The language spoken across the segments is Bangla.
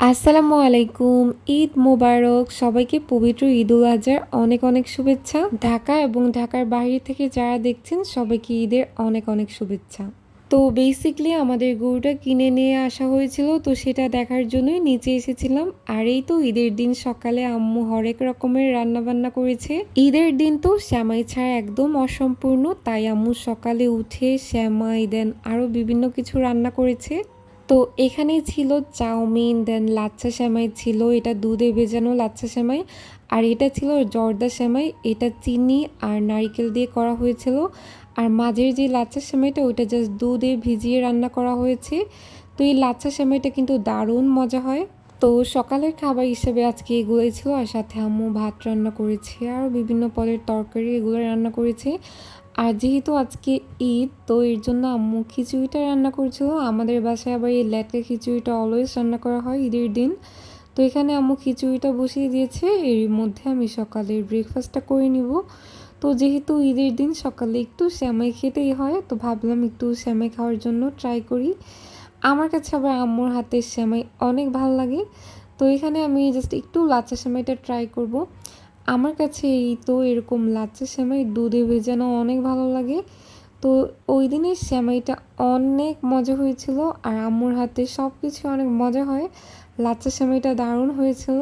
আসসালামু আলাইকুম, ঈদ মোবারক। সবাইকে পবিত্র ঈদ উল আজহার অনেক অনেক শুভেচ্ছা। ঢাকা এবং ঢাকার বাইরে থেকে যারা দেখছেন, সবাইকে ঈদের অনেক অনেক শুভেচ্ছা। তো বেসিকলি আমাদের গরুটা কিনে নিয়ে আসা হয়েছিল, তো সেটা দেখার জন্যই নিচে এসেছিলাম। আর এই তো ঈদের দিন সকালে আম্মু হরেক রকমের রান্না বান্না করেছে। ঈদের দিন তো শ্যামাই ছাড়া একদম অসম্পূর্ণ, তাই আম্মু সকালে উঠে শ্যামাই দেন আরও বিভিন্ন কিছু রান্না করেছে। তো এখানে ছিল চাউমিন দেন লাচ্ছা সেমাই ছিল, এটা দুধে ভেজানো লাচ্ছা সেমাই। আর এটা ছিল জর্দা সেমাই, এটা চিনি আর নারিকেল দিয়ে করা হয়েছিল। আর মাঝের যে লাচ্ছা সেমাইটা, ওইটা জাস্ট দুধে ভিজিয়ে রান্না করা হয়েছে। তো এই লাচ্ছা সেমাইটা কিন্তু দারুণ মজা হয়। তো সকালের খাবার হিসেবে আজকে এগুলোই ছিল, আর সাথে আম্মু ভাত রান্না করেছে আর বিভিন্ন পদের তরকারি এগুলো রান্না করেছে। আর যেহেতু আজকে ঈদ, তো এর জন্য আম্মু খিচুড়িটা রান্না করেছিল। আমাদের বাসায় আবার এই ল্যাটকে খিচুড়িটা অলওয়েজ রান্না করা হয় ঈদের দিন। তো এখানে আম্মু খিচুড়িটা বসিয়ে দিয়েছে, এর মধ্যে আমি সকালের ব্রেকফাস্টটা করে নিব। তো যেহেতু ঈদের দিন সকালে একটু শ্যামাই খেতেই হয়, তো ভাবলাম একটু শ্যামাই খাওয়ার জন্য ট্রাই করি। আমার কাছে আবার আম্মুর হাতের শ্যামাই অনেক ভালো লাগে। তো এখানে আমি জাস্ট একটু লাচ্চা শ্যামাইটা ট্রাই করব। আমার কাছে এই তো এরকম লাচ্চা সেমাই দুধে ভেজানো অনেক ভালো লাগে। তো ওই দিনের সেমাইটা অনেক মজা হয়েছিল আর আম্মুর হাতে সব কিছু অনেক মজা হয়। লাচ্চা সেমাইটা দারুণ হয়েছিল।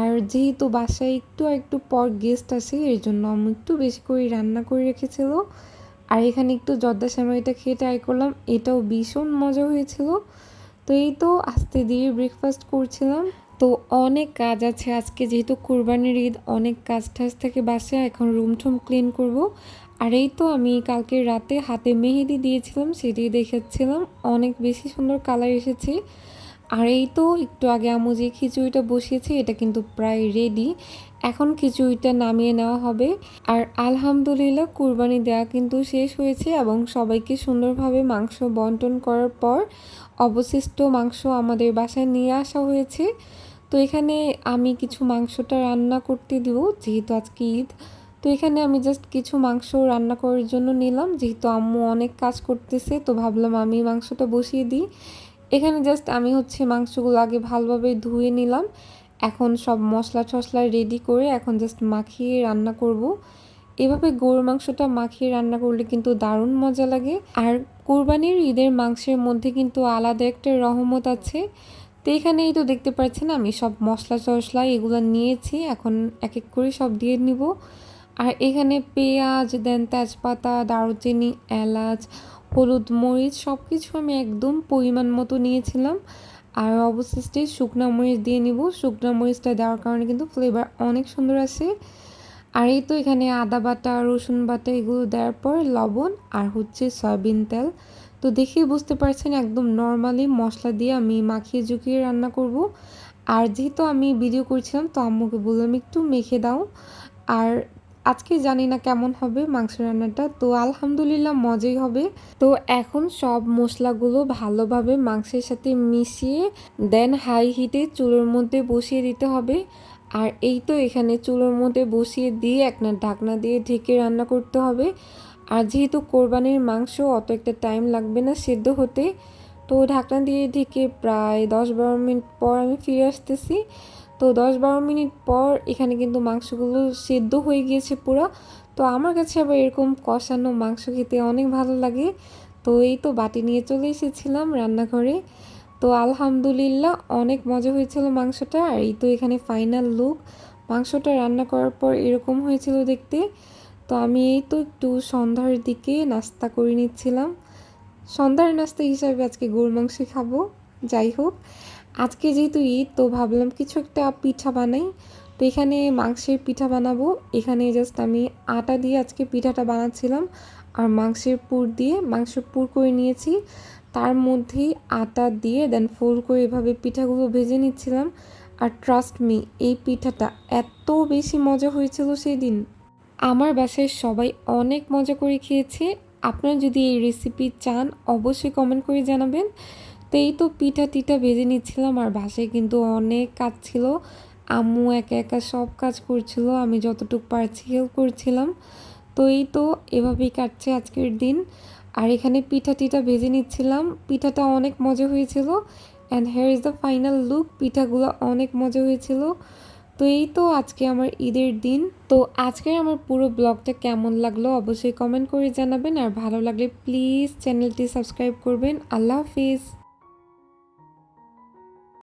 আর যেহেতু বাসায় একটু একটু পর গেস্ট আসে, এর জন্য আম্মু একটু বেশি করে রান্না করে রেখেছিল। আর এখানে একটু জর্দা সেমাইটা খেয়ে ট্রাই করলাম। এটাও ভীষণ মজা হয়েছিল। তো এই তো আস্তে দিয়ে ব্রেকফাস্ট করছিলাম। তো অনেক কাজ আছে আজকে, যেহেতু কোরবানির ঈদ, অনেক কাজ টাজ থেকে বাসে এখন রুম টুম ক্লিন করব। আর এই তো আমি কালকে রাতে হাতে মেহেদি দিয়েছিলাম, সেটি দেখেছিলাম। অনেক বেশি সুন্দর কালার এসেছে। আর এই তো একটু আগে আমু যে খিচুড়িটা বসিয়েছি, এটা কিন্তু প্রায় রেডি এখন খিচুড়িটা নামিয়ে নেওয়া হবে। আর আলহামদুলিল্লাহ কুরবানি দেওয়া কিন্তু শেষ হয়েছে এবং সবাইকে সুন্দরভাবে মাংস বন্টন করার পর অবশিষ্ট মাংস আমাদের বাসায় নিয়ে আসা হয়েছে। তো এখানে আমি কিছু মাংসটা রান্না করতে দিব, যেহেতু আজকে ঈদ। তো এখানে আমি জাস্ট কিছু মাংস রান্না করার জন্য নিলাম, যেহেতু আম্মু অনেক কাজ করতেছে, তো ভাবলাম আমি মাংসটা বসিয়ে দিই। এখানে জাস্ট আমি হচ্ছে মাংসগুলো আগে ভালোভাবে ধুয়ে নিলাম। এখন সব মশলা টশলা রেডি করে এখন জাস্ট মাখিয়ে রান্না করব। এভাবে গরুর মাংসটা মাখিয়ে রান্না করলে কিন্তু দারুণ মজা লাগে। আর কোরবানির ঈদের মাংসের মধ্যে কিন্তু আলাদা একটা রহমত আছে। তো এখানেই তো দেখতে পাচ্ছেন আমি সব মশলা টশলা এগুলো নিয়েছি। এখন এক এক করে সব দিয়ে নিব। আর এখানে পেঁয়াজ, দেন তেজপাতা, দারুচিনি, এলাচ হলুদ মরিচ সব কিছু আমি একদম পরিমাণ মতো নিয়েছিলাম। আর অবশিষ্টে শুকনা মরিচ দিয়ে নিব। শুকনা মরিচটা দেওয়ার কারণে কিন্তু ফ্লেভার অনেক সুন্দর আসে। আর এই তো এখানে আদা বাটা, রসুন বাটা এগুলো দেওয়ার পর লবণ আর হচ্ছে সয়াবিন তেল। তো দেখেই বুঝতে পারছেন একদম নর্মালি মশলা দিয়ে আমি মাখিয়ে জুকিয়ে রান্না করব। আর যেহেতু আমি ভিডিও করছিলাম, তো আম্মুকে বললাম, একটু মেখে দাও। আর আজকে জানি না কেমন হবে মাংস রান্নাটা। তো আলহামদুলিল্লাহ মজাই হবে। তো এখন সব মশলাগুলো ভালোভাবে মাংসের সাথে মিশিয়ে দেন হাই হিটে চুলোর মধ্যে বসিয়ে দিতে হবে। আর এই তো এখানে চুলোর মধ্যে বসিয়ে দিয়ে একটা ঢাকনা দিয়ে ঢেকে রান্না করতে হবে। আর যেহেতু কোরবানির মাংস, অত একটা টাইম লাগবে না সেদ্ধ হতে। তো ঢাকনা দিয়ে ঢেকে প্রায় দশ বারো মিনিট পর আমি ফিরে আসতেছি। তো দশ বারো মিনিট পর এখানে কিন্তু মাংসগুলো সেদ্ধ হয়ে গিয়েছে পুরো। তো আমার কাছে আবার এরকম কষানো মাংস খেতে অনেক ভালো লাগে। তো এই তো বাটি নিয়ে চলে এসেছিলাম রান্নাঘরে। তো আলহামদুলিল্লাহ অনেক মজা হয়েছিল মাংসটা। আর এই তো এখানে ফাইনাল লুক মাংসটা রান্না করার পর এরকম হয়েছিল দেখতে। তো আমি এই তো একটু সন্ধ্যার দিকে নাস্তা করে নিচ্ছিলাম। সন্ধ্যার নাস্তা হিসাবে আজকে গরুর মাংস খাব। যাই হোক। আজকে যেহেতু ঈদ, তো ভাবলাম কিছু একটা পিঠা বানাই। তো এখানে মাংসের পিঠা বানাবো। এখানে জাস্ট আমি আটা দিয়ে আজকে পিঠাটা বানাচ্ছিলাম আর মাংসের পুর দিয়ে মাংসের পুর করে নিয়েছি। তার মধ্যেই আটা দিয়ে দেন ফোল্ড করে এভাবে পিঠাগুলো ভেজে নিচ্ছিলাম। আর ট্রাস্ট মি এই পিঠাটা এত বেশি মজা হয়েছিল সেই দিন আমার বাসায় সবাই অনেক মজা করে খেয়েছে। আপনারা যদি এই রেসিপি চান, অবশ্যই কমেন্ট করে জানাবেন। তো এই তো পিঠা টিঠা ভেজে নিচ্ছিলাম আর বাসায় কিন্তু অনেক কাজ ছিল। আম্মু একা একা সব কাজ করছিল, আমি যতটুকু পারছি হেল্প করছিলাম। তো এই তো এভাবেই কাটছে আজকের দিন। আর এখানে পিঠা টিঠা ভেজে নিচ্ছিলাম। পিঠাটা অনেক মজা হয়েছিল and here is the final look পিঠাগুলো অনেক মজা হয়েছিল। তো এই তো আজকে আমার ঈদের দিন। তো আজকে আমার পুরো ব্লগটা কেমন লাগল অবশ্যই কমেন্ট করে জানাবেন। আর ভালো লাগলে প্লিজ চ্যানেলটি সাবস্ক্রাইব করবেন। আল্লাহ হাফিজ।